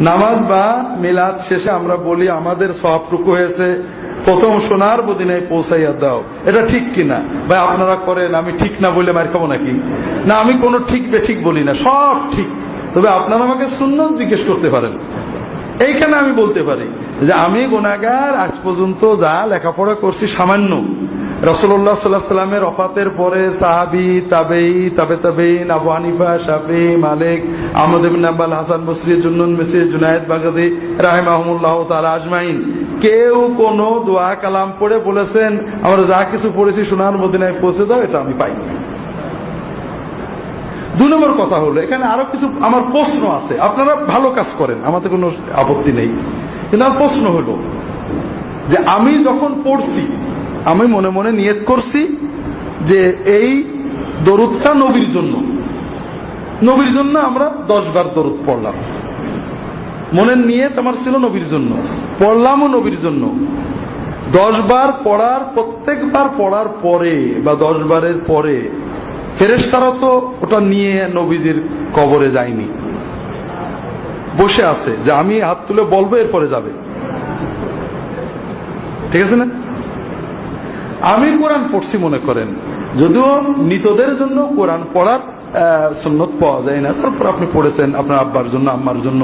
নামাজ বা মিলাদ শেষে আমরা বলি, আমাদের সবটুকু হয়েছে। প্রথম সোনার মদিনায় পৌঁছাইয়া দাও। এটা ঠিক কিনা? ভাই, আপনারা করেন, আমি ঠিক না বলে মার খাব নাকি? না, আমি কোনো ঠিক বে ঠিক বলি না, সব ঠিক। তবে আপনারা আমাকে সুন্নত জিজ্ঞেস করতে পারেন। এইখানে আমি বলতে পারি যে, আমি গোনাগার আজ পর্যন্ত যা লেখাপড়া করছি সামান্য। রসুল্লাহ সাল্লাহ অফাতের পরে সাহাবি তাবেই তাবে তাবেইন আবু হানিফা, শাফি, মালিক, আহমদ ইবিন আব্বাল হাসান বসরি, জুন্নুন মেসি, জুনায়েদ বাগাদি রাহেমাহমুল্লাহ তালা আজমাইন। কেউ কোন দোয়া কালাম পড়ে বলেছেন, আমরা যা কিছু পড়েছি সোনার মদিনায় পৌঁছে দাও, এটা আমি পাইনি। দু নম্বর কথা হলো, এখানে আরও কিছু, আমার প্রশ্ন আছে, আপনারা ভালো কাজ করেন, আমাদের কোনো আপত্তি নেই। কিন্তু আমার প্রশ্ন হলো যে আমি যখন পড়ছি আমি মনে মনে নিয়ত করছি যে এই দরুদটা নবীর জন্য। নবীর জন্য আমরা দশ বার দরুদ পড়লাম। মনের নিয়ত আমার ছিল নবীর জন্য। পড়লামও নবীর জন্য। দশ বার পড়ার প্রত্যেকবার পড়ার পরে বা দশ বারের পরে ফেরেশতারা তো ওটা নিয়ে নবীজির কবরে যায়নি। বসে আছে যে আমি হাত তুলে বলব, এরপরে যাবে। ঠিক আছে না? আমি কোরআন পড়ছি মনে করেন। যদিও মৃতদের জন্য কোরআন পড়ার সুন্নত পাওয়া যায় না। তারপর আপনি পড়েছেন আপনার আব্বার জন্য, আম্মার জন্য।